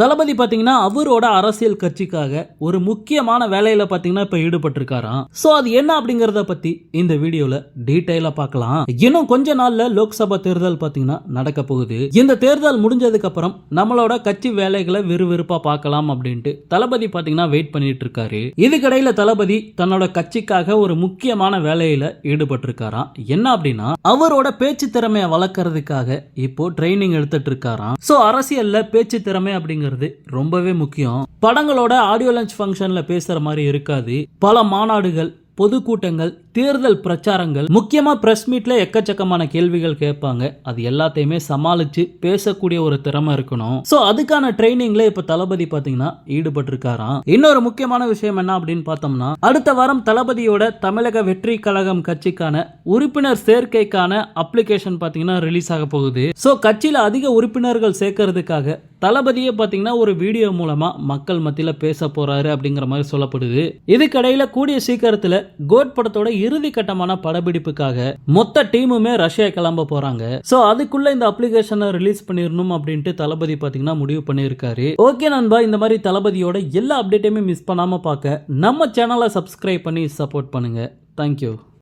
தளபதி பாத்தீங்கன்னா அவரோட அரசியல் கட்சிக்காக ஒரு முக்கியமான வேலையில பாத்தீங்கன்னா இப்ப ஈடுபட்டிருக்காராம். சோ அது என்ன அப்படிங்கறத பத்தி இந்த வீடியோல டீட்டெயிலா பார்க்கலாம். இன்னும் கொஞ்ச நாள்ல லோக்சபா தேர்தல் பாத்தீங்கன்னா நடக்க போகுது. இந்த தேர்தல் முடிஞ்சதுக்கு அப்புறம் நம்மளோட கட்சி வேலைகளை விறுவிறுப்பா பார்க்கலாம் அப்படின்ட்டு தளபதி பாத்தீங்கன்னா வெயிட் பண்ணிட்டு இருக்காரு. இதுக்கடையில தளபதி தன்னோட கட்சிக்காக ஒரு முக்கியமான வேலையில ஈடுபட்டிருக்காராம். என்ன அப்படின்னா அவரோட பேச்சு திறமையை வளர்க்கறதுக்காக இப்போ ட்ரைனிங் எடுத்துட்டு இருக்காராம். சோ அரசியல்ல பேச்சு திறமை அப்படிங்கிறது ரொம்பவே முக்கியம். படங்களோட ஆடியோ லஞ்ச் ஃபங்க்ஷன்ல பேசுற மாதிரி இருக்காது. பல மாநாடுகள் பொதுக்கூட்டங்கள் தேர்தல் பிரச்சாரங்கள் முக்கியமா பிரஸ் மீட்ல எக்கச்சக்கமான கேள்விகள் கேட்பாங்க. அது எல்லாத்தையுமே சமாளிச்சு பேசக்கூடிய ஒரு திறமை இருக்கணும். சோ அதுக்கான ட்ரைனிங்ல இப்போ தளபதி பாத்தீங்கன்னா ஈடுபட்டிருக்காராம். இன்னொரு முக்கியமான விஷயம் என்ன அப்படின்னு பார்த்தோம்னா அடுத்த வாரம் தளபதியோட தமிழக வெற்றி கழகம் கட்சிக்கான உறுப்பினர் சேர்க்கைக்கான அப்ளிகேஷன் பாத்தீங்கன்னா ரிலீஸ் ஆக போகுது. ஸோ கட்சியில அதிக உறுப்பினர்கள் சேர்க்கறதுக்காக தளபதியே பார்த்தீங்கன்னா ஒரு வீடியோ மூலமாக மக்கள் மத்தியில் பேச போகிறாரு அப்படிங்கிற மாதிரி சொல்லப்படுது. இதுக்கடையில் கூடிய சீக்கிரத்தில் கோட் படத்தோட இறுதி கட்டமான படப்பிடிப்புக்காக மொத்த டீமுமே ரஷ்யா கிளம்ப போகிறாங்க ஸோ அதுக்குள்ளே இந்த அப்ளிகேஷனை ரிலீஸ் பண்ணிடணும் அப்படின்ட்டு தளபதி பார்த்தீங்கன்னா முடிவு பண்ணியிருக்காரு. ஓகே நண்பா இந்த மாதிரி தளபதியோட எல்லா அப்டேட்டையுமே மிஸ் பண்ணாமல் பார்க்க நம்ம சேனலை சப்ஸ்கிரைப் பண்ணி சப்போர்ட் பண்ணுங்கள் தேங்க்யூ